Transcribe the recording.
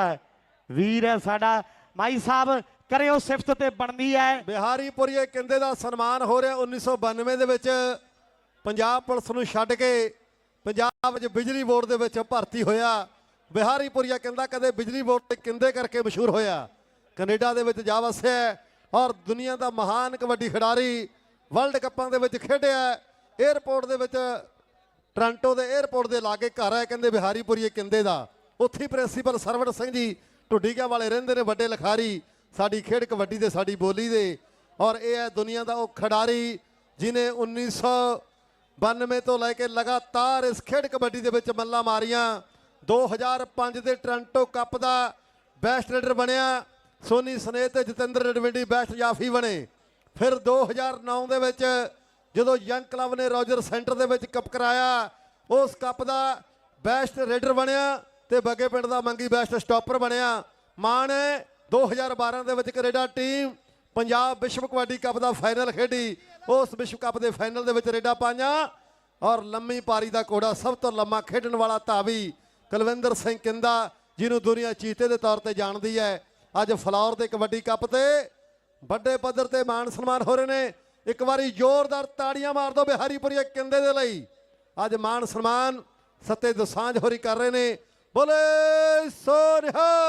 ਹੈ। ਵੀਰ ਹੈ ਸਾਡਾ ਮਾਈ ਸਾਹਿਬ, ਕਰਿਓ ਸਿਫਤ ਤੇ ਬਣਦੀ ਹੈ। ਬਿਹਾਰੀ ਪੁਰੀਏ ਦਾ ਸਨਮਾਨ ਹੋ ਰਿਹਾ 1992 ਦੇ ਵਿੱਚ। ਪੰਜਾਬ ਪੁਲਿਸ ਨੂੰ ਛੱਡ ਕੇ ਪੰਜਾਬ ਵਿੱਚ ਬਿਜਲੀ ਬੋਰਡ ਦੇ ਵਿੱਚ ਭਰਤੀ ਹੋਇਆ। ਬਿਹਾਰੀ ਕਹਿੰਦਾ ਕਦੇ ਬਿਜਲੀ ਬੋਰਡ ਤੇ ਕਿੰਦੇ ਕਰਕੇ ਮਸ਼ਹੂਰ ਹੋਇਆ। ਕੈਨੇਡਾ ਦੇ ਵਿੱਚ ਜਾ ਵਸਿਆ ਔਰ ਦੁਨੀਆ ਦਾ ਮਹਾਨ ਕਬੱਡੀ ਖਿਡਾਰੀ ਵਰਲਡ ਕੱਪਾਂ ਦੇ ਵਿੱਚ ਖੇਡਿਆ 에ਅਰਪੋਰਟ ਦੇ ਵਿੱਚ ਟ੍ਰਾਂਟੋ ਦੇ 에ਅਰਪੋਰਟ ਦੇ ਲਾਗੇ ਘਰ ਹੈ, ਕਹਿੰਦੇ ਬਿਹਾਰੀਪੁਰੀਏ ਕਿੰਦੇ ਦਾ। ਉੱਥੇ ਪ੍ਰਿੰਸੀਪਲ ਸਰਵਣ ਸਿੰਘ ਜੀ ਢੁੱਡੀਆਂ ਵਾਲੇ ਰਹਿੰਦੇ ਨੇ, ਵੱਡੇ ਲਿਖਾਰੀ, ਸਾਡੀ ਖੇਡ ਕਬੱਡੀ ਦੇ, ਸਾਡੀ ਬੋਲੀ ਦੇ। ਔਰ ਇਹ ਹੈ ਦੁਨੀਆ ਦਾ ਉਹ ਖਿਡਾਰੀ ਜਿਨੇ 1992 ਤੋਂ ਲੈ ਕੇ ਲਗਾਤਾਰ ਇਸ ਖੇਡ ਕਬੱਡੀ ਦੇ ਵਿੱਚ ਮੱਲਾਂ ਮਾਰੀਆਂ। 2005 ਦੇ ਟ੍ਰਾਂਟੋ ਕੱਪ ਦਾ ਬੈਸਟ ਰੇਡਰ ਬਣਿਆ। ਸੋਨੀ ਸਨੇਹ ਤੇ ਜਤਿੰਦਰ ਰਡਵਿੰਡੀ ਬੈਸਟ ਜਾਫੀ ਬਣੇ। ਫਿਰ 2009 ਦੇ ਵਿੱਚ ਜਦੋਂ ਯੰਗ ਕਲੱਬ ਨੇ ਰੋਜਰ ਸੈਂਟਰ ਦੇ ਵਿੱਚ ਕੱਪ ਕਰਾਇਆ, ਉਸ ਕੱਪ ਦਾ ਬੈਸਟ ਰੇਡਰ ਬਣਿਆ। ਤੇ ਬੱਗੇ ਪਿੰਡ ਦਾ ਮੰਗੀ ਬੈਸਟ ਸਟਾਪਰ ਬਣਿਆ। ਮਾਣ ਹੈ 2012 ਦੇ ਵਿੱਚ ਕੈਨੇਡਾ ਟੀਮ ਪੰਜਾਬ ਵਿਸ਼ਵ ਕਬੱਡੀ ਕੱਪ ਦਾ ਫਾਈਨਲ ਖੇਡੀ। ਉਸ ਵਿਸ਼ਵ ਕੱਪ ਦੇ ਫਾਈਨਲ ਦੇ ਵਿੱਚ ਰੇਡਾ ਪਾਈਆਂ ਔਰ ਲੰਮੀ ਪਾਰੀ ਦਾ ਕੋੜਾ ਸਭ ਤੋਂ ਲੰਮਾ ਖੇਡਣ ਵਾਲਾ ਧਾਵੀ ਕੁਲਵਿੰਦਰ ਸਿੰਘ ਕਿੰਦਾ, ਜਿਹਨੂੰ ਦੁਨੀਆ ਚੀਤੇ ਦੇ ਤੌਰ ਤੇ ਜਾਣਦੀ ਹੈ। ਅੱਜ ਫਲੌਰ ਦੇ ਕਬੱਡੀ ਕੱਪ ਤੇ ਵੱਡੇ ਪੱਧਰ ਤੇ ਮਾਣ ਸਨਮਾਨ ਹੋ ਰਹੇ ਨੇ। ਇੱਕ ਵਾਰੀ ਜ਼ੋਰਦਾਰ ਤਾੜੀਆਂ ਮਾਰ ਦਿਓ ਬਿਹਾਰੀਪੁਰੀਆ ਕਿੰਦੇ ਦੇ ਲਈ ਅੱਜ ਮਾਣ ਸਨਮਾਨ ਸੱਤੇ ਦਸਾਂਝ ਹੋਰੀ ਕਰ ਰਹੇ ਨੇ। Valeu, Sônia!